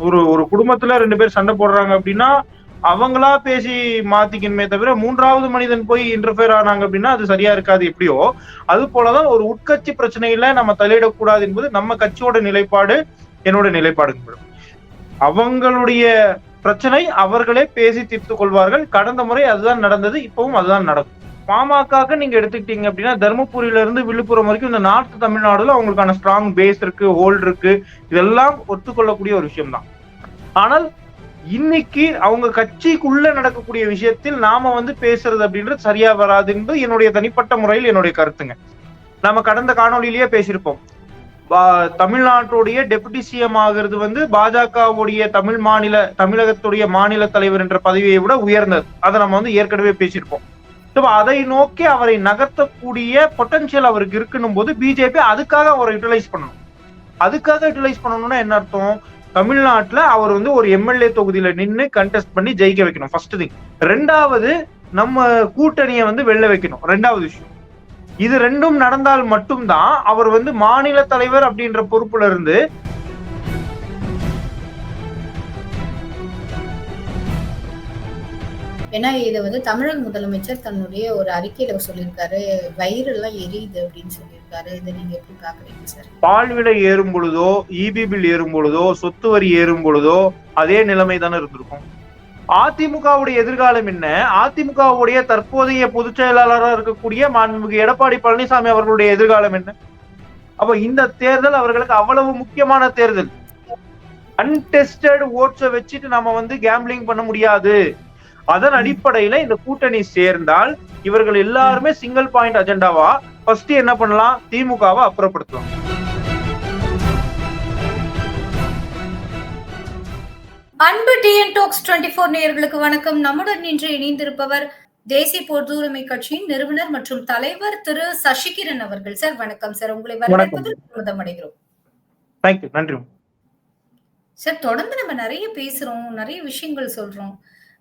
ஒரு ஒரு குடும்பத்துல ரெண்டு பேர் சண்டை போடுறாங்க அப்படின்னா அவங்களா பேசி மாத்திக்கணுமே தவிர மூன்றாவது மனிதன் போய் இன்டர்ஃபியர் ஆனாங்க அப்படின்னா அது சரியா இருக்காது எப்படியோ. அது போலதான் ஒரு உட்கட்சி பிரச்சனையில நம்ம தலையிடக்கூடாது என்பது நம்ம கட்சியோட நிலைப்பாடு என்னோட நிலைப்பாடு அவங்களுடைய பிரச்சனை அவர்களே பேசி தீர்த்து கொள்வார்கள். கடந்த முறை அதுதான் நடந்தது இப்பவும் அதுதான் நடக்கும். பாமக நீங்க எடுத்துக்கிட்டீங்க அப்படின்னா தருமபுரியில இருந்து விழுப்புரம் வரைக்கும் இந்த நார்த் தமிழ்நாடுல அவங்களுக்கான ஸ்ட்ராங் பேஸ் இருக்கு ஹோல்ட் இருக்கு. இதெல்லாம் ஒத்துக்கொள்ளக்கூடிய ஒரு விஷயம் தான் ஆனால் இன்னைக்கு அவங்க கட்சிக்குள்ள நடக்கக்கூடிய விஷயத்தில் நாம வந்து பேசுறது அப்படின்றது சரியா வராது என்பது என்னுடைய தனிப்பட்ட முறையில் என்னுடைய கருத்துங்க. நம்ம கடந்த காணொளியிலேயே பேசியிருப்போம். பா- தமிழ்நாட்டுடைய டெபுட்டி சிஎம் ஆகிறது வந்து பாஜகவுடைய தமிழ் மாநில தமிழகத்துடைய மாநில தலைவர் என்ற பதவியை விட உயர்ந்தது. அதை நம்ம வந்து ஏற்கனவே பேசியிருப்போம். அதை நோக்கி அவரை நகர்த்தக்கூடிய பொட்டன்ஷியல் அவருக்கு இருக்குன்னும் போது பிஜேபி அதுக்காக அவரை யூட்டிலைஸ் பண்ணணும். அதுக்காக யூட்டிலைஸ் பண்ணணும்னா என்ன அர்த்தம்? தமிழ்நாட்டுல அவர் வந்து ஒரு எம்எல்ஏ தொகுதியில நின்று கண்டெஸ்ட் பண்ணி ஜெயிக்க வைக்கணும் ஃபர்ஸ்ட் திங் ரெண்டாவது நம்ம கூட்டணியை வந்து வெல்ல வைக்கணும் ரெண்டாவது விஷயம். இது ரெண்டும் நடந்தால் மட்டும்தான் அவர் வந்து மாநில தலைவர் அப்படின்ற பொறுப்புல இருந்து ஏன்னா இதை வந்து தமிழக முதலமைச்சர் தன்னுடைய ஒரு அறிக்கையில சொல்லியிருக்காரு. வயிறெல்லாம் எரியுது அப்படின்னு சொல்லியிருக்காரு. இதை நீங்க எப்படி பாக்குறீங்க சார்? பால் விலை ஏறும் பொழுதோ இபி பில் ஏறும் பொழுதோ சொத்து வரி ஏறும் பொழுதோ அதே நிலைமை தானே இருந்திருக்கும். அதிமுகவுடைய எதிர்காலம் என்ன? அதிமுகவுடைய தற்போதைய பொதுச் செயலாளராக இருக்கக்கூடிய மாண்புமிகு எடப்பாடி பழனிசாமி அவர்களுடைய எதிர்காலம் என்ன? அப்ப இந்த தேர்தல் அவர்களுக்கு அவ்வளவு முக்கியமான தேர்தல். அன்டெஸ்டட் ஓட்ஸை வச்சுட்டு நம்ம வந்து கேம்பிளிங் பண்ண முடியாது. அதன் அடிப்படையில இந்த கூட்டணி சேர்ந்தால் இவர்கள் எல்லாருமே சிங்கிள் பாயிண்ட் அஜெண்டாவா ஃபர்ஸ்ட் என்ன பண்ணலாம்? திமுகவை அப்புறப்படுத்தலாம். அன்பு டிஎன் டாக்ஸ் டுவெண்ட்டி ஃபோர் நேயர்களுக்கு வணக்கம். நம்முடன் இன்று இணைந்திருப்பவர் தேசிய பொதுவுரிமை கட்சியின் நிறுவனர் மற்றும் தலைவர் திரு சசிகிரன் அவர்கள். சார் வணக்கம். சார் உங்களை வரவேற்பதில் அடைகிறோம் சார் தொடர்ந்து நம்ம நிறைய பேசுறோம் நிறைய விஷயங்கள் சொல்றோம்.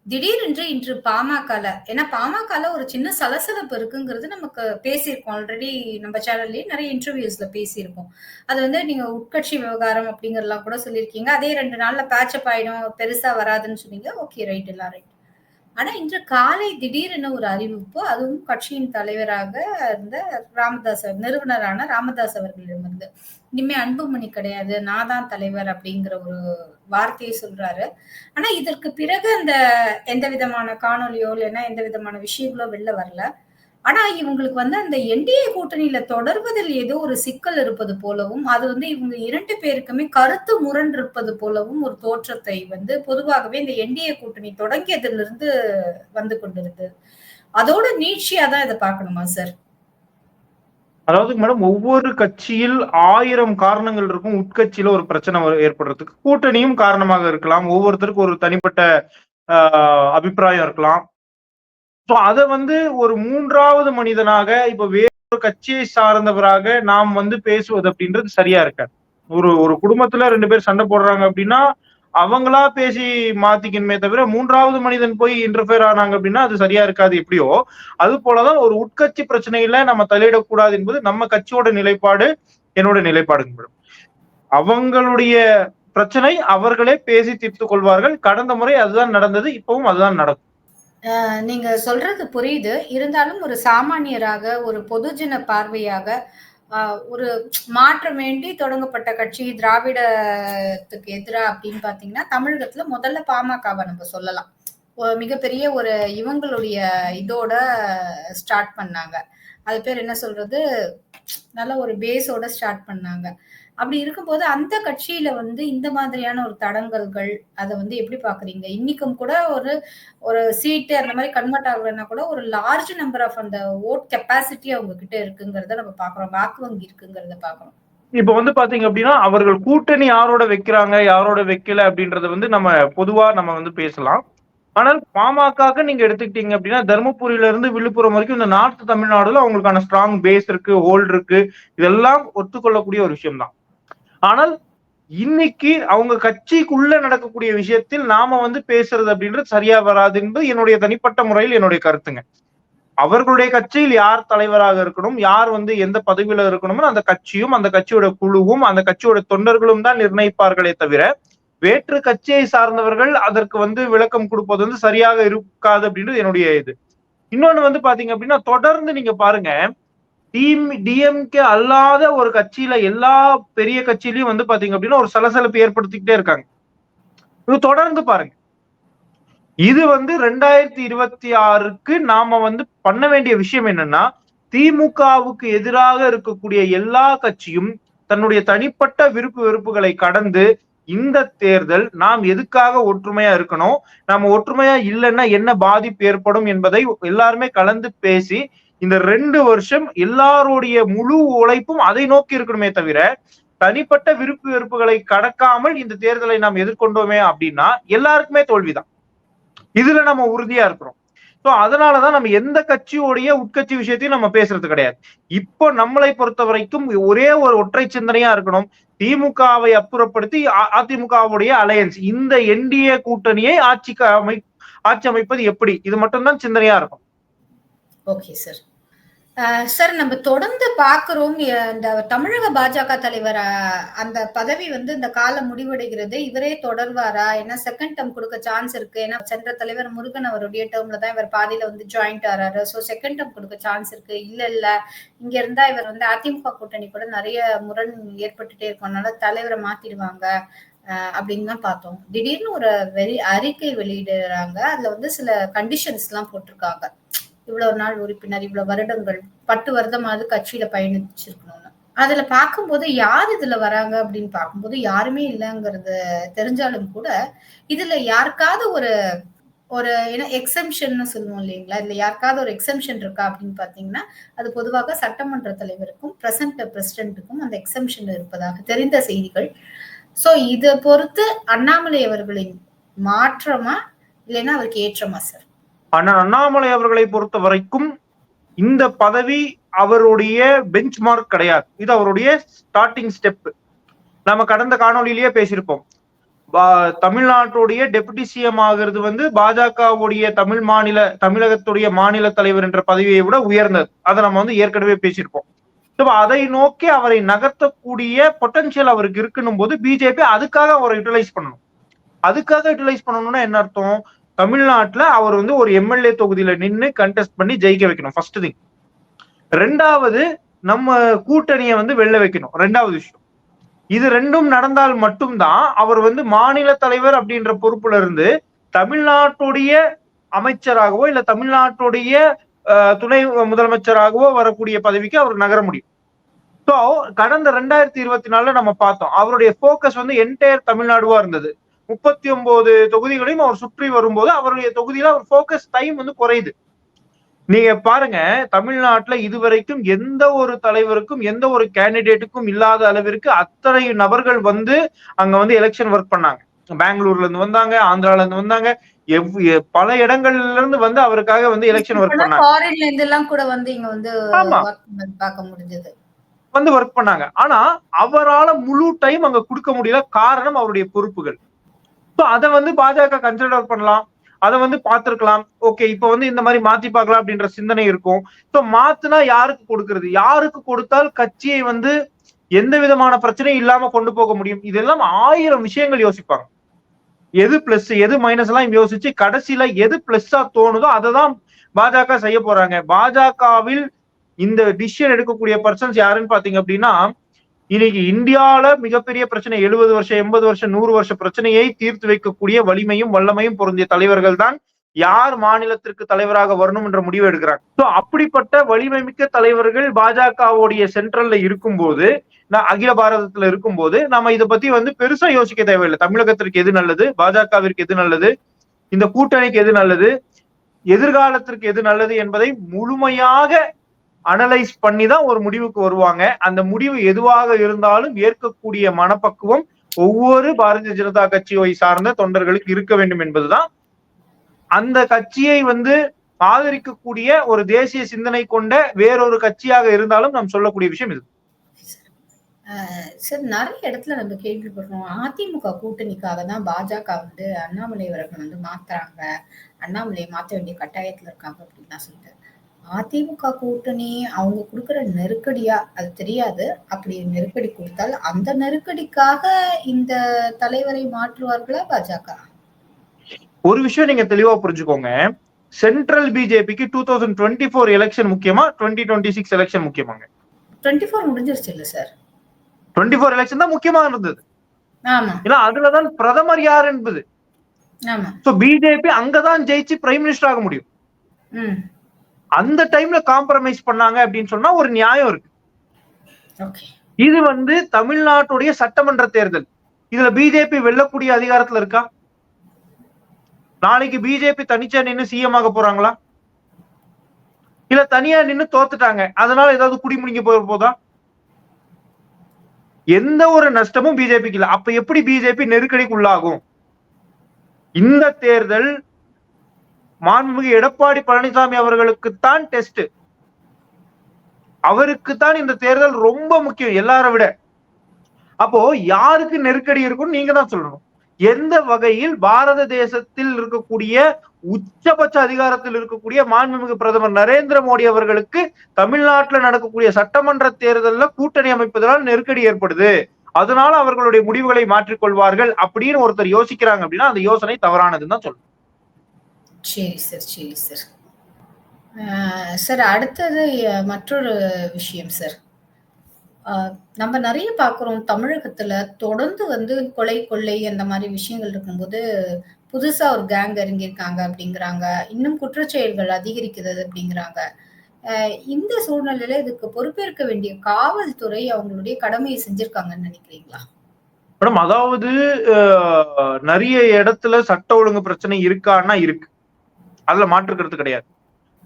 திடீரென்று இன்று பாமகல ஏன்னா பாமகல ஒரு சின்ன சலசலப்பு இருக்குங்கிறது நமக்கு பேசியிருக்கோம். ஆல்ரெடி நம்ம சேனல்லயே நிறைய இன்டர்வியூஸ்ல பேசியிருக்கோம். அது வந்து நீங்க உட்கட்சி விவகாரம் அப்படிங்கறதெல்லாம் கூட சொல்லியிருக்கீங்க. அதே ரெண்டு நாள்ல பேச்சப் ஆயிடும் பெருசா வராதுன்னு சொன்னீங்க. ஓகே ரைட் எல்லாம் ரைட் ஆனா இன்று காலை திடீரென ஒரு அறிவிப்பு அதுவும் கட்சியின் தலைவராக இருந்த ராமதாஸ் நிறுவனரான ராமதாஸ் அவர்களிடமிருந்து இனிமே அன்புமணி கிடையாது நான் தான் தலைவர் அப்படிங்கிற ஒரு வார்த்தையை சொல்றாரு. ஆனா இதற்கு பிறகு அந்த எந்த விதமான காணொலியோ இல்லைன்னா எந்த விதமான விஷயங்களோ வெளில வரல. ஆனா இவங்களுக்கு வந்து அந்த என்டிஏ கூட்டணியில தொடர்வதில் ஏதோ ஒரு சிக்கல் இருப்பது போலவும் அது வந்து இவங்க இரண்டு பேருக்குமே கருத்து முரண் இருப்பது போலவும் ஒரு தோற்றத்தை வந்து பொதுவாகவே இந்த என்டிஏ கூட்டணி தொடங்கியதிலிருந்து வந்து கொண்டிருந்தது அதோட நீட்சியா தான் இதை பார்க்கணுமா சார்? அதாவது மேடம் ஒவ்வொரு கட்சியில் ஆயிரம் காரணங்கள் இருக்கும். உட்கட்சியில ஒரு பிரச்சனை ஏற்படுறதுக்கு கூட்டணியும் காரணமாக இருக்கலாம். ஒவ்வொருத்தருக்கும் ஒரு தனிப்பட்ட ஆஹ், அபிப்பிராயம் இருக்கலாம். ஸோ அதை வந்து ஒரு மூன்றாவது மனிதனாக இப்ப வேறொரு கட்சியை சார்ந்தவராக நாம் வந்து பேசுவது அப்படின்றது சரியா இருக்காது. ஒரு ஒரு குடும்பத்துல ரெண்டு பேர் சண்டை போடுறாங்க அப்படின்னா அவங்களா பேசி மாத்திக்கணுமே தவிர மூன்றாவது மனிதன் போய் இன்டர்ஃபியர் ஆனாங்க அப்படின்னா அது சரியா இருக்காது எப்படியோ. அது போலதான் ஒரு உட்கட்சி பிரச்சனையில நம்ம தலையிடக்கூடாது என்பது நம்ம கட்சியோட நிலைப்பாடு என்னோட நிலைப்பாடுங்க மேடம் அவங்களுடைய பிரச்சனை அவர்களே பேசி தீர்த்து கொள்வார்கள். கடந்த முறை அதுதான் நடந்தது இப்பவும் அதுதான் நடக்கும். அஹ் நீங்க சொல்றது புரியுது. இருந்தாலும் ஒரு சாமானியராக ஒரு பொதுஜன பார்வையாக ஆஹ் ஒரு மாற்றம் வேண்டி தொடங்கப்பட்ட கட்சி திராவிடத்துக்கு எதிரா அப்படின்னு பாத்தீங்கன்னா தமிழகத்துல முதல்ல பாமகவை நம்ம சொல்லலாம். ஒரு மிகப்பெரிய ஒரு இவங்களுடைய இதோட ஸ்டார்ட் பண்ணாங்க. அது பேர் என்ன சொல்றது? நல்ல ஒரு பேஸோட ஸ்டார்ட் பண்ணாங்க. அப்படி இருக்கும்போது அந்த கட்சியில வந்து இந்த மாதிரியான ஒரு தடங்கல்கள் அதை வந்து எப்படி பாக்குறீங்க? இன்னைக்கும் கூட ஒரு ஒரு சீட்டு அந்த மாதிரி கன்வெர்ட் ஆகலைன்னா கூட ஒரு லார்ஜ் நம்பர் ஆஃப் அந்த ஓட் கெப்பாசிட்டி அவங்க கிட்ட இருக்குங்கிறத நம்ம பாக்குறோம். வாக்கு வங்கி இருக்குங்கிறத பாக்குறோம். இப்ப வந்து பாத்தீங்க அப்படின்னா அவர்கள் கூட்டணி யாரோட வைக்கிறாங்க யாரோட வைக்கல அப்படின்றத வந்து நம்ம பொதுவா நம்ம வந்து பேசலாம். ஆனால் பாமக நீங்க எடுத்துக்கிட்டீங்க அப்படின்னா தருமபுரியில இருந்து விழுப்புரம் வரைக்கும் இந்த நார்த் தமிழ்நாடுல அவங்களுக்கான ஸ்ட்ராங் பேஸ் இருக்கு ஹோல்ட் இருக்கு. இதெல்லாம் ஒத்துக்கொள்ளக்கூடிய ஒரு விஷயம் தான் ஆனால் இன்னைக்கு அவங்க கட்சிக்குள்ள நடக்கக்கூடிய விஷயத்தில் நாம வந்து பேசுறது அப்படின்றது சரியா வராது என்பது என்னுடைய தனிப்பட்ட முறையில் என்னுடைய கருத்துங்க. அவர்களுடைய கட்சியில் யார் தலைவராக இருக்கணும் யார் வந்து எந்த பதவியில இருக்கணும்னு அந்த கட்சியும் அந்த கட்சியோட குழுவும் அந்த கட்சியோட தொண்டர்களும் தான் நிர்ணயிப்பார்களே தவிர வேற்று கட்சியை சார்ந்தவர்கள் அதற்கு வந்து விளக்கம் கொடுப்பது வந்து சரியாக இருக்காது அப்படின்றது என்னுடைய இது. இன்னொன்னு வந்து பாத்தீங்க அப்படின்னா தொடர்ந்து நீங்க பாருங்க டிஎம்கே அல்லாத ஒரு கட்சியில எல்லா பெரிய கட்சியிலயும் வந்து பாத்தீங்க அப்படின்னா ஒரு சலசலப்பு ஏற்படுத்திக்கிட்டே இருக்காங்க. இது தொடர்ந்து பாருங்க. இது வந்து ரெண்டாயிரத்தி இருபத்தி ஆறுக்கு நாம வந்து பண்ண வேண்டிய விஷயம் என்னன்னா திமுகவுக்கு எதிராக இருக்கக்கூடிய எல்லா கட்சியும் தன்னுடைய தனிப்பட்ட விருப்பு வெறுப்புகளை கடந்து இந்த தேர்தல் நாம் எதுக்காக ஒற்றுமையா இருக்கணும் நாம ஒற்றுமையா இல்லைன்னா என்ன பாதிப்பு ஏற்படும் என்பதை எல்லாருமே கலந்து பேசி இந்த ரெண்டு வருஷம் எல்லாருடைய முழு உழைப்பும் அதை நோக்கி இருக்கணுமே தவிர தனிப்பட்ட விருப்பு வெறுப்புகளை கடக்காமல் இந்த தேர்தலை நாம் எதிர்கொண்டோமே அப்படின்னா எல்லாருக்குமே தோல்விதான். இதுல நம்ம உறுதியா இருக்கிறோம். ஸோ அதனாலதான் நம்ம எந்த கட்சியோடைய உட்கட்சி விஷயத்தையும் நம்ம பேசுறது கிடையாது. இப்போ நம்மளை பொறுத்த வரைக்கும் ஒரே ஒரு ஒற்றை சிந்தனையா இருக்கணும். திமுகவை அப்புறப்படுத்தி அதிமுகவுடைய அலையன்ஸ் இந்த என்டிஏ கூட்டணியை ஆட்சிக்கு அமை ஆட்சி அமைப்பது எப்படி? இது மட்டும்தான் சிந்தனையா இருக்கும். ஓகே சார் சார் நம்ம தொடர்ந்து பார்க்கிறோம். இந்த தமிழக பாஜக தலைவர் அந்த பதவி வந்து இந்த காலம் முடிவடைகிறது. இவரே தொடர்வாரா? ஏன்னா செகண்ட் டேர்ம் கொடுக்க சான்ஸ் இருக்கு. ஏன்னா சென்ற தலைவர் முருகன் அவருடைய டேர்ம்ல தான் இவர் பாதியில வந்து ஜாயிண்ட் ஆறாரு. ஸோ செகண்ட் டேர்ம் கொடுக்க சான்ஸ் இருக்கு. இல்ல இல்ல. இங்க இருந்தா இவர் வந்து அதிமுக கூட்டணி கூட நிறைய முரண் ஏற்பட்டுட்டே இருக்கனால தலைவரை மாத்திடுவாங்க அப்படின்னு தான் பார்த்தோம். திடீர்னு ஒரு வெறி அறிக்கை வெளியிடுறாங்க. அதுல வந்து சில கண்டிஷன்ஸ் எல்லாம் போட்டிருக்காங்க. இவ்வளவு நாள் உறுப்பினர் இவ்வளவு வருடங்கள் பத்து வருடமாவது கட்சியில பயணிச்சிருக்கணும்னு. அதுல பார்க்கும்போது யார் இதுல வராங்க அப்படின்னு பார்க்கும்போது யாருமே இல்லைங்கிறது தெரிஞ்சாலும் கூட இதுல யாருக்காவது ஒரு ஒரு ஏன்னா எக்ஸம்ஷன் சொல்லுவோம் இல்லைங்களா? இதுல யாருக்காவது ஒரு எக்ஸம்ஷன் இருக்கா அப்படின்னு பாத்தீங்கன்னா அது பொதுவாக சட்டமன்ற தலைவருக்கும் பிரசன்ட் பிரசிடென்ட்டுக்கும் அந்த எக்ஸம்ஷன் இருப்பதாக தெரிந்த செய்திகள். சோ இதை பொறுத்து அண்ணாமலை அவர்களின் மாற்றமா இல்லைன்னா அவருக்கு ஏற்றமா சார் ஆனா அண்ணாமலை அவர்களை பொறுத்த வரைக்கும் இந்த பதவி அவருடைய பெஞ்ச் மார்க் கிடையாது. இது அவருடைய ஸ்டார்டிங் ஸ்டெப் நம்ம கடந்த காணொலியிலேயே பேசியிருப்போம். தமிழ்நாட்டுடைய டெபுட்டி சிஎம் ஆகிறது வந்து பாஜகவுடைய தமிழ் மாநில தமிழகத்துடைய மாநில தலைவர் என்ற பதவியை விட உயர்ந்தது. அதை நம்ம வந்து ஏற்கனவே பேசியிருப்போம். அதை நோக்கி அவரை நகர்த்தக்கூடிய பொட்டன்சியல் அவருக்கு இருக்குன்னும் போது பிஜேபி அதுக்காக அவரை யூட்டிலைஸ் பண்ணணும். அதுக்காக யூட்டிலைஸ் பண்ணணும்னா என்ன அர்த்தம்? தமிழ்நாட்டுல அவர் வந்து ஒரு எம்எல்ஏ தொகுதியில நின்று கண்டெஸ்ட் பண்ணி ஜெயிக்க வைக்கணும் ஃபர்ஸ்ட் திங் ரெண்டாவது நம்ம கூட்டணியை வந்து வெளில வைக்கணும் ரெண்டாவது விஷயம். இது ரெண்டும் நடந்தால் மட்டும்தான் அவர் வந்து மாநில தலைவர் அப்படின்ற பொறுப்புல இருந்து தமிழ்நாட்டுடைய அமைச்சராகவோ இல்ல தமிழ்நாட்டுடைய துணை முதலமைச்சராகவோ வரக்கூடிய பதவிக்கு அவர் நகர முடியும். ஸோ கடந்த ரெண்டாயிரத்தி இருபத்தி நாலுல நம்ம பார்த்தோம் அவருடைய போக்கஸ் வந்து என்டையர் தமிழ்நாடுவா இருந்தது. முப்பத்தி ஒன்பது தொகுதிகளையும் அவர் சுற்றி வரும்போது அவருடைய தொகுதியில அவர் போக்கஸ் டைம் வந்து குறையுது. நீங்க பாருங்க தமிழ்நாட்டுல இதுவரைக்கும் எந்த ஒரு தலைவருக்கும் எந்த ஒரு கேண்டிடேட்டுக்கும் இல்லாத அளவிற்கு அத்தனை நபர்கள் வந்து அங்க வந்து எலெக்ஷன் ஒர்க் பண்ணாங்க. பெங்களூர்ல இருந்து வந்தாங்க ஆந்திரால இருந்து வந்தாங்க பல இடங்கள்ல இருந்து வந்து அவருக்காக வந்து எலெக்ஷன் ஒர்க் பண்ணாங்க. கூட வந்து இங்க வந்து பார்க்க முடிஞ்சது. வந்து ஒர்க் பண்ணாங்க. ஆனா அவரால முழு டைம் அங்க கொடுக்க முடியல. காரணம் அவருடைய பொறுப்புகள். ஸோ அதை வந்து பாஜக கன்சிடர் பண்ணலாம். அதை வந்து பார்த்திருக்கலாம். ஓகே இப்ப வந்து இந்த மாதிரி மாத்தி பார்க்கலாம் அப்படின்ற சிந்தனை இருக்கும். ஸோ மாத்துனா யாருக்கு கொடுக்கறது? யாருக்கு கொடுத்தால் கட்சியை வந்து எந்த விதமான பிரச்சனையும் இல்லாம கொண்டு போக முடியும்? இதெல்லாம் ஆயிரம் விஷயங்கள் யோசிப்பாங்க. எது பிளஸ் எது மைனஸ் எல்லாம் யோசிச்சு கடைசியில எது பிளஸ்ஸா தோணுதோ அதை தான் பாஜக செய்ய போறாங்க. பாஜகவில் இந்த டிசிஷன் எடுக்கக்கூடிய பர்சன்ஸ் யாருன்னு பாத்தீங்க அப்படின்னா இன்னைக்கு இந்தியால மிகப்பெரிய பிரச்சனை எழுபது வருஷம் எண்பது வருஷம் நூறு வருஷம் பிரச்சனையை தீர்த்து வைக்கக்கூடிய வலிமையும் வல்லமையும் பொருந்திய தலைவர்கள் தான் யார் மாநிலத்திற்கு தலைவராக வரணும் என்ற முடிவு எடுக்கிறாங்க. ஸோ அப்படிப்பட்ட வலிமை மிக்க தலைவர்கள் பாஜகவுடைய சென்ட்ரல்ல இருக்கும்போது நான் அகில பாரதத்துல இருக்கும்போது நம்ம இதை பத்தி வந்து பெருசா யோசிக்க தேவையில்லை. தமிழகத்திற்கு எது நல்லது? பாஜகவிற்கு எது நல்லது? இந்த கூட்டணிக்கு எது நல்லது? எதிர்காலத்திற்கு எது நல்லது என்பதை முழுமையாக அனலைஸ் பண்ணி தான் ஒரு முடிவுக்கு வருவாங்க. அந்த முடிவு எதுவாக இருந்தாலும் ஏற்கக்கூடிய மனப்பக்குவம் ஒவ்வொரு பாரதிய ஜனதா கட்சியை சார்ந்த தொண்டர்களுக்கு இருக்க வேண்டும் என்பதுதான். அந்த கட்சியை வந்து ஆதரிக்கக்கூடிய ஒரு தேசிய சிந்தனை கொண்ட வேறொரு கட்சியாக இருந்தாலும் நாம் சொல்லக்கூடிய விஷயம் இது. சார் நிறைய இடத்துல நம்ம கேள்விப்படுறோம் அதிமுக கூட்டணிக்காக தான் பாஜக வந்து அண்ணாமலை அவர்கள் வந்து மாத்துறாங்க. அண்ணாமலையை மாற்ற வேண்டிய கட்டாயத்துல இருக்காங்க அப்படின்னு சொல்லிட்டு அதிமுக கூட்டணி அவங்க குடுக்குற நெருக்கடியா அது தெரியாது. அப்படி நெருக்கடி குடுத்தால், அந்த நெருக்கடிக்காக இந்த தலைவரை மாற்றுவார்களா பாஜக? ஒரு விஷயம் நீங்க தெளிவா புரிஞ்சுக்கோங்க. சென்ட்ரல் பிஜேபிக்கு 2024 எலக்ஷன் முக்கியமா? 2026 எலக்ஷன் முக்கியமாங்க? 24 முடிஞ்சிருச்சு இல்ல சார்? 24 எலக்ஷன் தான் முக்கியமா இருந்தது. ஆமா. ஏன்னா அதுலதான் பிரதமர் யார் என்பது. ஆமா. சோ பிஜேபி அங்கதான் ஜெயிச்சு பிரைம் மினிஸ்டர் ஆக முடியும். அந்த டைம்ல காம்ப்ரமைஸ் பண்ணாங்க அப்படின்னு சொன்னா ஒரு நியாயம் இருக்கு. இது வந்து தமிழ்நாட்டுடைய சட்டமன்ற தேர்தல். இதுல பிஜேபி வெல்லக்கூடிய அதிகாரத்துல இருக்கா? நாளைக்கு பிஜேபி தனிச்சா நின்னு சிஎம் ஆக போறாங்களா? இல்ல தனியா நின்னு தோத்துட்டாங்க. அதனால ஏதாவது குடிமுடிங்க போக போதா? எந்த ஒரு நஷ்டமும் பிஜேபிக்கு இல்ல. அப்ப எப்படி பிஜேபி நெருக்கடிக்கு உள்ளாகும்? இந்த தேர்தல் மாண்புமிகு எடப்பாடி பழனிசாமி அவர்களுக்குத்தான் டெஸ்ட். அவருக்கு தான் இந்த தேர்தல் ரொம்ப முக்கியம் எல்லாரை விட. அப்போ யாருக்கு நெருக்கடி இருக்கும்னு நீங்க தான் சொல்லணும். எந்த வகையில் பாரத தேசத்தில் இருக்கக்கூடிய உச்சபட்ச அதிகாரத்தில் இருக்கக்கூடிய மாண்புமிகு பிரதமர் நரேந்திர மோடி அவர்களுக்கு தமிழ்நாட்டுல நடக்கக்கூடிய சட்டமன்ற தேர்தல்ல கூட்டணி அமைப்பதனால் நெருக்கடி ஏற்படுது. அதனால அவர்களுடைய முடிவுகளை மாற்றிக்கொள்வார்கள் அப்படின்னு ஒருத்தர் யோசிக்கிறாங்க அப்படின்னா அந்த யோசனை தவறானதுன்னு தான் சொல்லணும். சரி சார், சரி சார். சார் அடுத்தது மற்றொரு விஷயம் சார். நம்ம நிறைய பார்க்குறோம் தமிழகத்தில் தொடர்ந்து வந்து கொலை, கொள்ளை அந்த மாதிரி விஷயங்கள் இருக்கும்போது, புதுசாக ஒரு கேங் இறங்கியிருக்காங்க அப்படிங்கிறாங்க. இன்னும் குற்றச்செயல்கள் அதிகரிக்கிறது அப்படிங்கிறாங்க. இந்த சூழ்நிலையில இதுக்கு பொறுப்பேற்க வேண்டிய காவல்துறை அவங்களுடைய கடமையை செஞ்சிருக்காங்கன்னு நினைக்கிறீங்களா? மேடம் அதாவது நிறைய இடத்துல சட்ட ஒழுங்கு பிரச்சனை இருக்கான்னா இருக்கு. அதுல மாற்றுக்கிறது கிடையாது.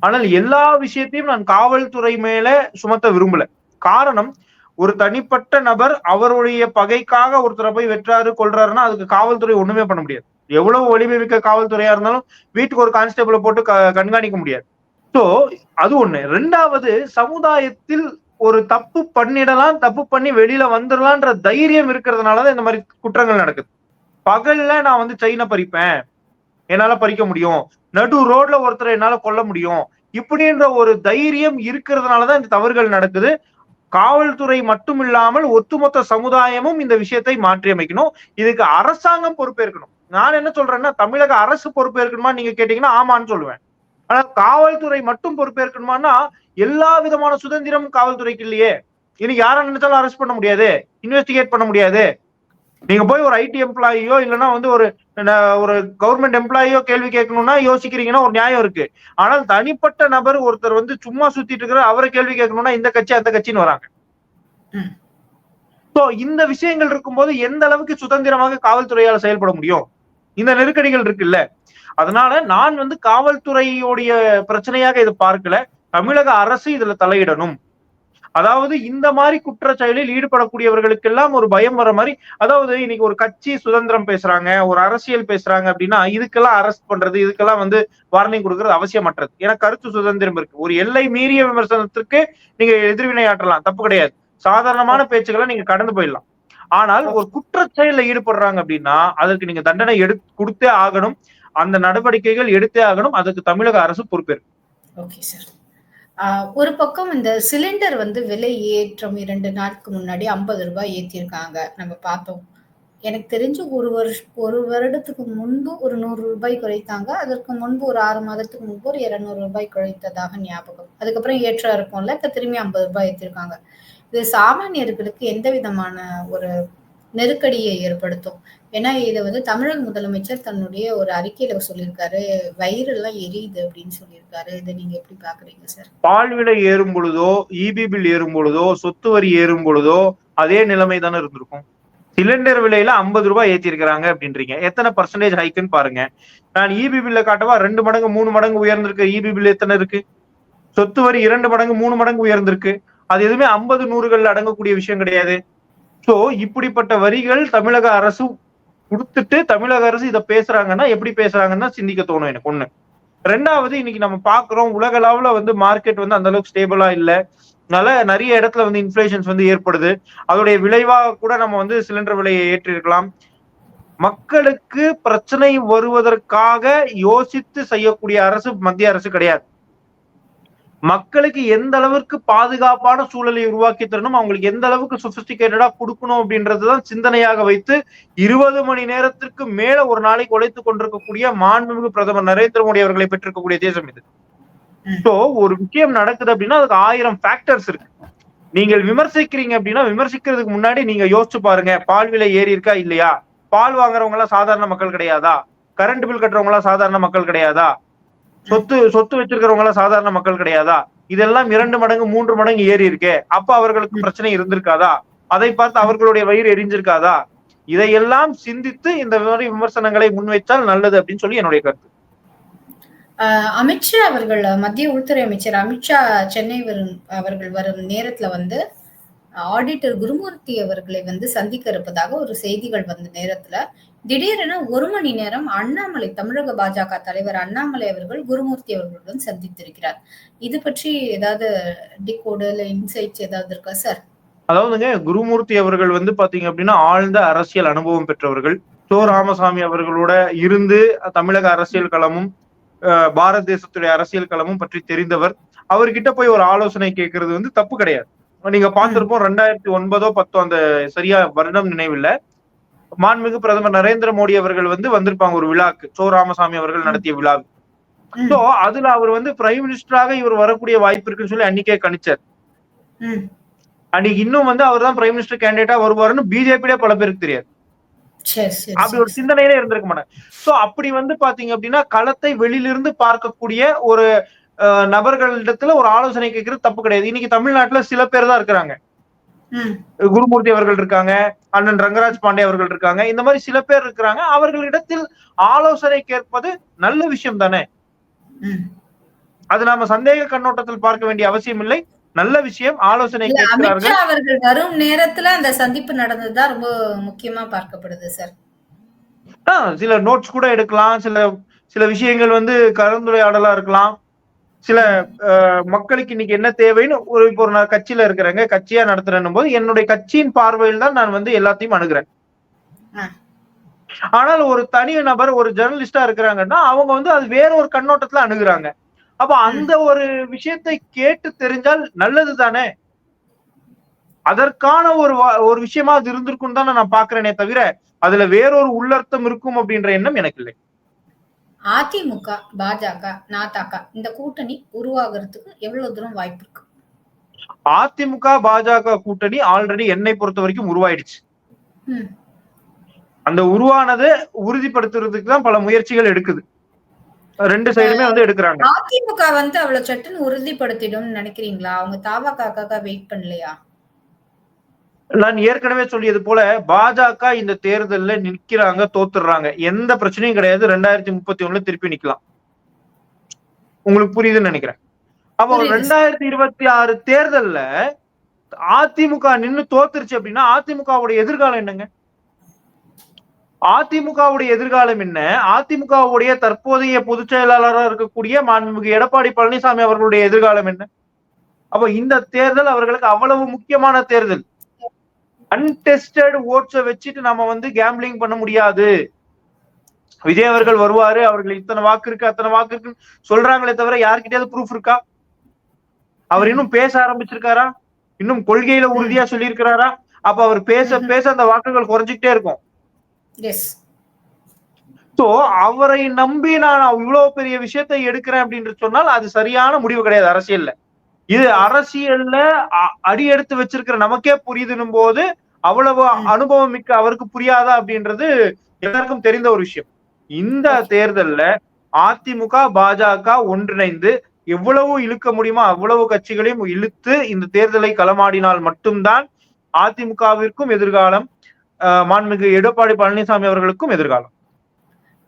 ஆனால் எல்லா விஷயத்தையும் நான் காவல்துறை மேல சுமத்த விரும்பல. காரணம் ஒரு தனிப்பட்ட நபர் அவருடைய பகைக்காக ஒருத்தரை போய் வெற்றாரு கொள்றாருன்னா அதுக்கு காவல்துறை ஒண்ணுமே பண்ண முடியாது. எவ்வளவு வலிமை மிக்க காவல்துறையா இருந்தாலும் வீட்டுக்கு ஒரு கான்ஸ்டபிளை போட்டு க கண்காணிக்க முடியாது. ஸோ அது ஒண்ணு. ரெண்டாவது சமுதாயத்தில் ஒரு தப்பு பண்ணிடலாம், தப்பு பண்ணி வெளியில வந்துடலான்ற தைரியம் இருக்கிறதுனால தான் இந்த மாதிரி குற்றங்கள் நடக்குது. பகல்ல நான் வந்து செயின பறிப்பேன். என்னால பறிக்க முடியும். நடு ரோட்ல ஒருத்தரை என்னால கொல்ல முடியும். இப்படின்ற ஒரு தைரியம் இருக்கிறதுனால தான் இந்த தவறுகள் நடக்குது. காவல்துறை மட்டும் இல்லாமல் ஒட்டுமொத்த சமுதாயமும் இந்த விஷயத்தை மாற்றி அமைக்கணும். இதுக்கு அரசாங்கம் பொறுப்பேற்கணும். நான் என்ன சொல்றேன்னா, தமிழக அரசு பொறுப்பேற்கணுமான்னு நீங்க கேட்டீங்கன்னா, ஆமான்னு சொல்லுவேன். ஆனா காவல்துறை மட்டும் பொறுப்பேற்கணுமான்னா, எல்லா விதமான சுதந்திரமும் காவல்துறைக்கு இல்லையே. இனி யாரை நினைச்சாலும் அரெஸ்ட் பண்ண முடியாது. இன்வெஸ்டிகேட் பண்ண முடியாது. நீங்க போய் ஒரு ஐடி எம்ப்ளாயியோ இல்லன்னா வந்து ஒரு ஒரு கவர்ன்மென்ட் எம்ப்ளாயியோ கேள்வி கேட்கணும்னா யோசிக்கிறீங்கன்னா ஒரு நியாயம் இருக்கு. ஆனால் தனிப்பட்ட நபர் ஒருத்தர் வந்து சும்மா சுத்திட்டு இருக்கிற அவர கேள்வி கேட்கணும்னா இந்த கட்சி, அந்த கட்சின்னு வராங்க. சோ இந்த விஷயங்கள் இருக்கும்போது எந்த அளவுக்கு சுதந்திரமாக காவல்துறையால செயல்பட முடியும்? இந்த நெருக்கடிகள் இருக்குல்ல. அதனால நான் வந்து காவல்துறையுடைய பிரச்சனையாக இத பார்க்கல. தமிழக அரசு இதுல தலையிடணும். அதாவது இந்த மாதிரி குற்ற செயலில் ஈடுபடக்கூடியவர்களுக்கெல்லாம் ஒரு பயம் வர மாதிரி அதாவது இன்னைக்கு ஒரு கட்சி சுதந்திரம் பேசுறாங்க, ஒரு அரசியல் பேசுறாங்க அப்படின்னா, இதுக்கெல்லாம் அரெஸ்ட் பண்றது, இதுக்கெல்லாம் வந்து வார்னிங் கொடுக்கறது அவசியமற்றது. ஏன்னா கருத்து சுதந்திரம் இருக்கு. ஒரு எல்லை மீறிய விமர்சனத்திற்கு நீங்க எதிர்வினையாற்றலாம் தப்பு கிடையாது. சாதாரணமான பேச்சுக்களை நீங்க கடந்து போயிடலாம். ஆனால் ஒரு குற்ற செயல்ல ஈடுபடுறாங்க அப்படின்னா, அதற்கு நீங்க தண்டனை எடு கொடுத்தே ஆகணும். அந்த நடவடிக்கைகள் எடுத்தே ஆகணும். அதுக்கு தமிழக அரசு பொறுப்பேற்கும். ஒரு பக்கம் இந்த சிலிண்டர் வந்து விலை ஏற்றம் இரண்டு நாட்கு முன்னாடி ஐம்பது ரூபாய் ஏற்றிருக்காங்க நம்ம பார்த்தோம். எனக்கு தெரிஞ்சு ஒரு வருஷ ஒரு வருடத்துக்கு முன்பு ஒரு நூறு ரூபாய் குறைத்தாங்க. அதற்கு முன்பு ஒரு ஆறு மாதத்துக்கு முன்பு ஒரு இரநூறு ரூபாய் குறைத்ததாக ஞாபகம். அதுக்கப்புறம் ஏற்றம் இருக்கும்ல. இப்ப திரும்பி ஐம்பது ரூபாய் ஏற்றிருக்காங்க இது சாமானியர்களுக்கு எந்த விதமான ஒரு நெருக்கடியை ஏற்படுத்தும்? ஏன்னா இதை வந்து தமிழக முதலமைச்சர் தன்னுடைய ஒரு அறிக்கையில சொல்லியிருக்காரு. வயிறெல்லாம் எரியுது அப்படின்னு சொல்லியிருக்காரு. இதை நீங்க எப்படி பார்க்குறீங்க சார்? பால் விலை ஏறும் பொழுதோ, ஈபி பில் ஏறும் பொழுதோ, சொத்து வரி ஏறும் பொழுதோ அதே நிலைமை தானே இருந்திருக்கும். சிலிண்டர் விலையில ஐம்பது ரூபாய் ஏற்றிருக்கிறாங்க அப்படின்றீங்க. எத்தனை பர்சன்டேஜ் ஹைக்குன்னு பாருங்க. நான் இபி பில்ல காட்டவா ரெண்டு மடங்கு, மூணு மடங்கு உயர்ந்திருக்கு ஈபி பில் எத்தனை இருக்கு? சொத்து வரி இரண்டு மடங்கு, மூணு மடங்கு உயர்ந்திருக்கு. அது எதுவுமே 50, 100கள்ல அடங்கக்கூடிய விஷயம் கிடையாது. ஸோ இப்படிப்பட்ட வரிகள் தமிழக அரசு கொடுத்துட்டு தமிழக அரசு இதை பேசுறாங்கன்னா, எப்படி பேசுறாங்கன்னு சிந்திக்க தோணும் எனக்கு ஒண்ணு. ரெண்டாவது இன்னைக்கு நம்ம பாக்குறோம் உலக அளவுல வந்து மார்க்கெட் வந்து அந்த அளவுக்கு ஸ்டேபிளா இல்லை அதனால நிறைய இடத்துல வந்து இன்ஃப்ளேஷன்ஸ் வந்து ஏற்படுது. அதோடைய விளைவா கூட நம்ம வந்து சிலிண்டர் விலையை ஏற்றிருக்கலாம். மக்களுக்கு பிரச்சனை வருவதற்காக யோசித்து செய்யக்கூடிய அரசு மத்திய அரசு கிடையாது. மக்களுக்கு எந்த அளவுக்கு பாதுகாப்பான சூழலை உருவாக்கி தரணும் அவங்களுக்கு எந்த அளவுக்கு சொபிஸ்டிகேட்டடா கொடுக்கணும் அப்படின்றதுதான் சிந்தனையாக வைத்து இருபது மணி நேரத்திற்கு மேல ஒரு நாளைக்கு உழைத்துக் கொண்டிருக்கக்கூடிய மாண்புமிகு பிரதமர் நரேந்திர மோடி அவர்களை பெற்றிருக்கக்கூடிய தேசம் இது. சோ ஒரு விஷயம் நடக்குது அப்படின்னா அதுக்கு ஆயிரம் ஃபேக்டர்ஸ் இருக்கு. நீங்கள் விமர்சிக்கிறீங்க அப்படின்னா விமர்சிக்கிறதுக்கு முன்னாடி நீங்க யோசிச்சு பாருங்க பால் விலை ஏறி இருக்கா இல்லையா? பால் வாங்குறவங்க எல்லாம் சாதாரண மக்கள் கிடையாதா? கரண்ட் பில் கட்டுறவங்க எல்லாம் சாதாரண மக்கள் கிடையாதா? சொத்து சொத்து வச்சிருக்கிறவங்க எல்லாம் சாதாரண மக்கள் கிடையாதா? இதெல்லாம் இரண்டு மடங்கு மூன்று மடங்கு ஏறி இருக்கே. அப்ப அவர்களுக்கு பிரச்சனை இருந்திருக்காதா? அதை பார்த்து அவர்களுடைய வயிறு எரிஞ்சிருக்காதா? இதையெல்லாம் சிந்தித்து இந்த மாதிரி விமர்சனங்களை முன்வைத்தால் நல்லது அப்படின்னு சொல்லி என்னுடைய கருத்து. ஆஹ் அமித்ஷா அவர்கள் மத்திய உள்துறை அமைச்சர் அமித்ஷா சென்னை வரும் அவர்கள் வரும் நேரத்துல வந்து ஆடிட்டர் குருமூர்த்தி அவர்களை வந்து சந்திக்க இருப்பதாக ஒரு செய்திகள் வந்த நேரத்துல திடீரென ஒரு மணி நேரம் அண்ணாமலை தமிழக பாஜக தலைவர் அண்ணாமலை அவர்கள் குருமூர்த்தி அவர்களுடன் சந்தித்திருக்கிறார். இது பற்றி ஏதாவது டிகோடு இல்ல இன்சைட்ஸ் ஏதாவது இருக்கா சார் அதாவதுங்க குருமூர்த்தி அவர்கள் வந்து பாத்தீங்க அப்படின்னா ஆழ்ந்த அரசியல் அனுபவம் பெற்றவர்கள். சோ ராமசாமி அவர்களோட இருந்து தமிழக அரசியல் களமும் பாரத தேசத்துடைய அரசியல் களமும் பற்றி தெரிந்தவர். அவர்கிட்ட போய் ஒரு ஆலோசனை கேட்கறது வந்து தப்பு கிடையாது. நீங்க பார்த்திருப்போம் ரெண்டாயிரத்தி ஒன்பதோ பத்தோ அந்த சரியா வருடம் நினைவில்ல. மாண்புமிகு பிரதமர் நரேந்திர மோடி அவர்கள் வந்து வந்திருப்பாங்க ஒரு விழாக்கு. சோ ராமசாமி அவர்கள் நடத்திய விழா ம், சோ அதுல அவர் வந்து பிரைம் மினிஸ்டராக இவர் வரக்கூடிய வாய்ப்பு இருக்குன்னு சொல்லி அன்னைக்கே கணிச்சார். அன்னைக்கு இன்னும் வந்து அவர் தான் பிரைம் மினிஸ்டர் கேண்டிடேட்டா வருவாருன்னு பிஜேபியிலே பல பேருக்கு தெரியாது. அப்படி ஒரு. சிந்தனையிலே இருந்திருக்க மாட்டாங்க சோ அப்படி வந்து பாத்தீங்க அப்படின்னா களத்தை வெளியிலிருந்து பார்க்கக்கூடிய ஒரு நபர்களிடத்துல ஒரு ஆலோசனை கேட்கறது தப்பு கிடையாது. இன்னைக்கு தமிழ்நாட்டுல சில பேர் தான் இருக்கிறாங்க. குருமூர்த்தி அவர்கள் இருக்காங்க அண்ணன் ரங்கராஜ் பாண்டே அவர்கள் இருக்காங்க. இந்த மாதிரி சில பேர் இருக்கிறாங்க. அவர்களிடத்தில் ஆலோசனை கேட்பது நல்ல விஷயம் தானே. அது நாம சந்தேக கண்ணோட்டத்தில் பார்க்க வேண்டிய அவசியம் இல்லை. நல்ல விஷயம் ஆலோசனை கேட்கிறார்கள். அவர்கள் வரும் நேரத்துல அந்த சந்திப்பு நடந்ததுதான் ரொம்ப முக்கியமா பார்க்கப்படுது சார் சில நோட்ஸ் கூட எடுக்கலாம். சில சில விஷயங்கள் வந்து கலந்துரையாடலா இருக்கலாம். சில மக்களுக்கு இன்னைக்கு என்ன தேவைன்னு ஒரு இப்போ ஒரு நான் கட்சியில இருக்கிறேங்க கட்சியா நடத்துறேன்னும் போது என்னுடைய கட்சியின் பார்வையில் தான் நான் வந்து எல்லாத்தையும் அணுகிறேன். ஆனால் ஒரு தனி நபர் ஒரு ஜெர்னலிஸ்டா இருக்கிறாங்கன்னா அவங்க வந்து அது வேற ஒரு கண்ணோட்டத்துல அணுகுறாங்க. அப்ப அந்த ஒரு விஷயத்தை கேட்டு தெரிஞ்சால் நல்லது தானே? அதற்கான ஒரு ஒரு விஷயமா அது இருந்திருக்கும் தானே நான் பாக்குறேனே தவிர அதுல வேறொரு உள்ளர்த்தம் இருக்கும் அப்படின்ற எண்ணம் எனக்கு இல்லை. அதிமுக பாஜக நாதக இந்த கூட்டணி உருவாகிறதுக்கு எவ்வளவு தூரம் வாய்ப்பு இருக்கு அதிமுக பாஜக கூட்டணி ஆல்ரெடி என்னை பொறுத்த வரைக்கும் உருவாயிடுச்சு. அந்த உருவானதை உறுதிப்படுத்துறதுக்கு தான் பல முயற்சிகள் எடுக்குது. ரெண்டு சைடுமே வந்து எடுக்கிறாங்க. அதிமுக வந்து அவ்வளவு சட்டுன்னு உறுதிப்படுத்திடும்னு நினைக்கிறீங்களா? அவங்க தாவாக்காக்காக வெயிட் பண்ணலையா? நான் ஏற்கனவே சொல்லியது போல பாஜக இந்த தேர்தல்ல நிக்கிறாங்க தோத்துடுறாங்க. எந்த பிரச்சனையும் கிடையாது. ரெண்டாயிரத்தி முப்பத்தி ஒண்ணுல திருப்பி நிக்கலாம். உங்களுக்கு புரியுதுன்னு நினைக்கிறேன். அப்போ. ரெண்டாயிரத்தி இருபத்தி ஆறு தேர்தல்ல அதிமுக நின்னு தோத்துருச்சு அப்படின்னா அதிமுகவுடைய எதிர்காலம் என்னங்க? அதிமுகவுடைய எதிர்காலம் என்ன? அதிமுகவுடைய தற்போதைய பொதுச் செயலாளராக இருக்கக்கூடிய மாண்புமிகு எடப்பாடி பழனிசாமி அவர்களுடைய எதிர்காலம் என்ன? அப்ப இந்த தேர்தல் அவர்களுக்கு அவ்வளவு முக்கியமான தேர்தல். அன்டெஸ்டட் ஓட்ஸை வச்சுட்டு நம்ம வந்து கேம்பிளிங் பண்ண முடியாது. விஜய் அவர்கள் வருவாரு அவர்கள் இத்தனை வாக்கு இருக்கு அத்தனை வாக்கு இருக்குன்னு சொல்றாங்களே தவிர யார்கிட்டயாவது ப்ரூஃப் இருக்கா? அவர் இன்னும் பேச ஆரம்பிச்சிருக்காரா? இன்னும் கொள்கையில உறுதியா சொல்லியிருக்கிறாரா? அப்ப அவர் பேச பேச அந்த வாக்குகள் குறைஞ்சிக்கிட்டே இருக்கும். சோ அவரை நம்பி நான் இவ்வளவு பெரிய விஷயத்தை எடுக்கிறேன் அப்படின்னு சொன்னால் அது சரியான முடிவு கிடையாது அரசியல்ல. இது அரசியல்ல அடி எடுத்து வச்சிருக்கிற நமக்கே புரியுதுன்னும் போது அவ்வளவு. அனுபவம் மிக்க அவருக்கு புரியாதா அப்படின்றது எல்லாருக்கும் தெரிந்த ஒரு விஷயம். இந்த தேர்தல்ல அதிமுக பாஜக ஒன்றிணைந்து எவ்வளவு இழுக்க முடியுமோ அவ்வளவு கட்சிகளையும் இழுத்து இந்த தேர்தலை களமாடினால் மட்டும்தான் அதிமுகவிற்கும் எதிர்காலம் மாண்புமிகு எடப்பாடி பழனிசாமி அவர்களுக்கும் எதிர்காலம்.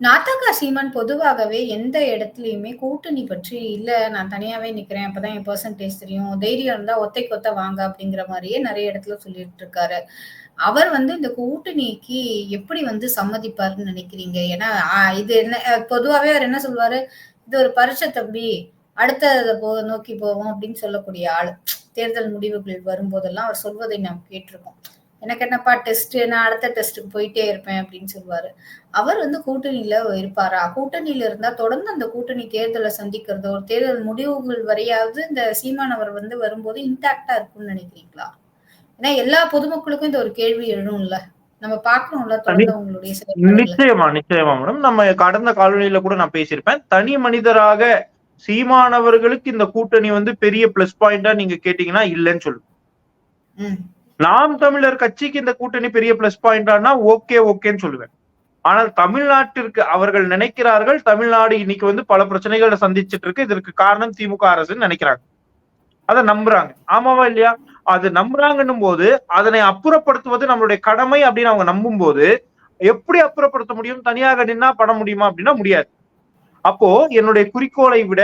நாத்தகா சீமான் பொதுவாகவே எந்த இடத்துலயுமே கூட்டணி பற்றி இல்ல நான் தனியாவே நிக்கிறேன் அப்பதான் என் பெர்சன்டேஜ் தெரியும் தைரியம் இருந்தா ஒத்தை கொத்த வாங்க அப்படிங்கிற மாதிரியே நிறைய இடத்துல சொல்லிட்டு இருக்காரு. அவர் வந்து இந்த கூட்டணிக்கு எப்படி வந்து சம்மதிப்பாருன்னு நினைக்கிறீங்க? ஏன்னா இது என்ன பொதுவாகவே பொதுவாவே அவர் என்ன சொல்லுவாரு இது ஒரு பரிட்சை தம்பி அடுத்த போ நோக்கி போவோம் அப்படின்னு சொல்லக்கூடிய ஆள். தேர்தல் முடிவுகள் வரும்போதெல்லாம் அவர் சொல்வதை நாம் கேட்டிருக்கோம். எனக்கு என்னப்பா டெஸ்ட் நான் அடுத்த டெஸ்ட்டுக்கு போயிட்டே இருப்பேன் அப்படின்னு சொல்லுவாரு. அவர் வந்து கூட்டணியில இருப்பாரா? கூட்டணியில இருந்தா தொடர்ந்து அந்த கூட்டணி தேர்தலை சந்திக்கிறதோ ஒரு தேர்தல் முடிவுகள் வரையாவது இந்த சீமானவர் வந்து வரும்போது இன்டாக்டா இருக்கும்னு நினைக்கிறீங்களா? ஏன்னா எல்லா பொதுமக்களுக்கும் இந்த ஒரு கேள்வி எழும்ல நம்ம பாக்குறோம்ல தொடர்ந்து உங்களுடைய. நிச்சயமா நிச்சயமா மேடம் நம்ம கடந்த காலநிலையில கூட நான் பேசியிருப்பேன். தனி மனிதராக சீமானவர்களுக்கு இந்த கூட்டணி வந்து பெரிய பிளஸ் பாயிண்டா நீங்க கேட்டீங்கன்னா இல்லைன்னு சொல்லுவேன் ம், நாம் தமிழர் கட்சிக்கு இந்த கூட்டணி பெரிய பிளஸ் பாயிண்டானா ஓகே ஓகேன்னு சொல்லுவேன். ஆனால் தமிழ்நாட்டிற்கு அவர்கள் நினைக்கிறார்கள் தமிழ்நாடு இன்னைக்கு வந்து பல பிரச்சனைகளை சந்திச்சிட்டு இருக்கு. இதற்கு காரணம் திமுக அரசுன்னு நினைக்கிறாங்க. அதை நம்புறாங்க. ஆமாவா இல்லையா? அது நம்புறாங்கன்னும் போது அதனை அப்புறப்படுத்துவது நம்மளுடைய கடமை அப்படின்னு அவங்க நம்பும் போது எப்படி அப்புறப்படுத்த முடியும்? தனியாக நின்னா பண்ண முடியுமா அப்படின்னா முடியாது. அப்போ என்னுடைய குறிக்கோளை விட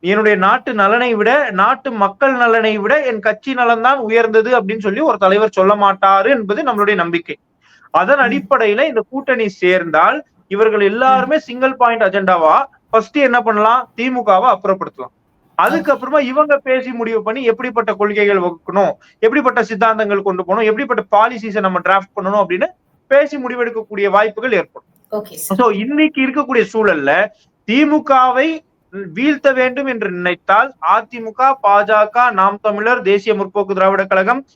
என்னுடைய நாட்டு நலனை விட நாட்டு மக்கள் நலனை விட என் கட்சி நலன்தான் உயர்ந்தது அப்படின்னு சொல்லி ஒரு தலைவர் சொல்ல மாட்டாரு என்பது நம்மளுடைய நம்பிக்கை. அதன் அடிப்படையில இந்த கூட்டணி சேர்ந்தால் இவர்கள் எல்லாருமே சிங்கிள் பாயிண்ட் அஜெண்டாவா ஃபர்ஸ்ட் என்ன பண்ணலாம்? திமுகவை அப்புறப்படுத்தலாம். அதுக்கப்புறமா இவங்க பேசி முடிவு பண்ணி எப்படிப்பட்ட கொள்கைகள் வகுக்கணும்? எப்படிப்பட்ட சித்தாந்தங்கள் கொண்டு போகணும்? எப்படிப்பட்ட பாலிசிஸை நம்ம டிராஃப்ட் பண்ணணும் அப்படின்னு பேசி முடிவெடுக்கக்கூடிய வாய்ப்புகள் ஏற்படும். இன்னைக்கு இருக்கக்கூடிய சூழல்ல திமுகவை வீழ்த்த வேண்டும் என்று நினைத்தால் அதிமுக பாஜக நாம் தமிழர் தேசிய முற்போக்கு திராவிட கழகம்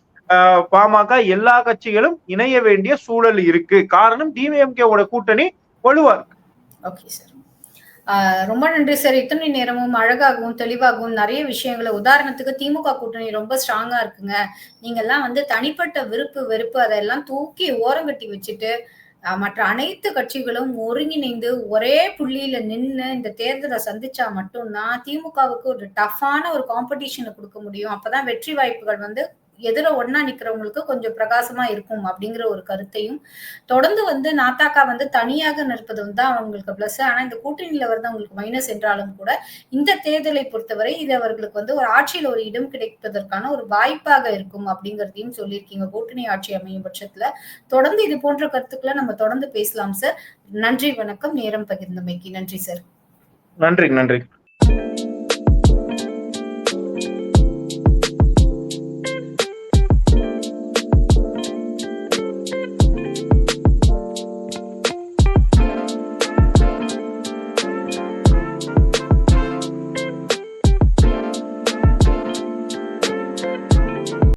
பாமக எல்லா கட்சிகளும் இணைய வேண்டிய சூழல் இருக்கு. காரணம் டிஎம்கேவோட கூட்டணி வலுவா இருக்கு. Okay sir. ஆஹ் ரொம்ப நன்றி சார். இத்தனை நேரமும் அழகாகவும் தெளிவாகவும் நிறைய விஷயங்களை உதாரணத்துக்கு திமுக கூட்டணி ரொம்ப ஸ்ட்ராங்கா இருக்குங்க. நீங்க எல்லாம் வந்து தனிப்பட்ட விருப்பு வெறுப்பு அதெல்லாம் தூக்கி ஓரங்கட்டி வச்சுட்டு மற்ற அனைத்து கட்சிகளும் ஒருங்கிணைந்து ஒரே புள்ளியில நின்று இந்த தேர்தலை சந்திச்சா மட்டும்தான் திமுகவுக்கு ஒரு டஃப்பான ஒரு காம்படிஷனை கொடுக்க முடியும். அப்பதான் வெற்றி வாய்ப்புகள் வந்து எதிர ஒன்னா நிக்கிறவங்களுக்கு கொஞ்சம் பிரகாசமா இருக்கும் அப்படிங்கிற ஒரு கருத்தையும் தொடர்ந்து வந்து நாத்தாக்கா வந்து தனியாக நிற்பது வந்து தான் அவங்களுக்கு பிளஸ் ஆனா இந்த கூட்டணியில வந்து அவங்களுக்கு மைனஸ் என்றாலும் கூட இந்த தேர்தலை பொறுத்தவரை இது அவர்களுக்கு வந்து ஒரு ஆட்சியில் ஒரு இடம் கிடைப்பதற்கான ஒரு வாய்ப்பாக இருக்கும் அப்படிங்கிறதையும் சொல்லியிருக்கீங்க. கூட்டணி ஆட்சி அமையும் பட்சத்துல தொடர்ந்து இது போன்ற கருத்துக்களை நம்ம தொடர்ந்து பேசலாம் சார் நன்றி வணக்கம். நேரம் பகிர்ந்தமைக்கு நன்றி சார் நன்றி நன்றி.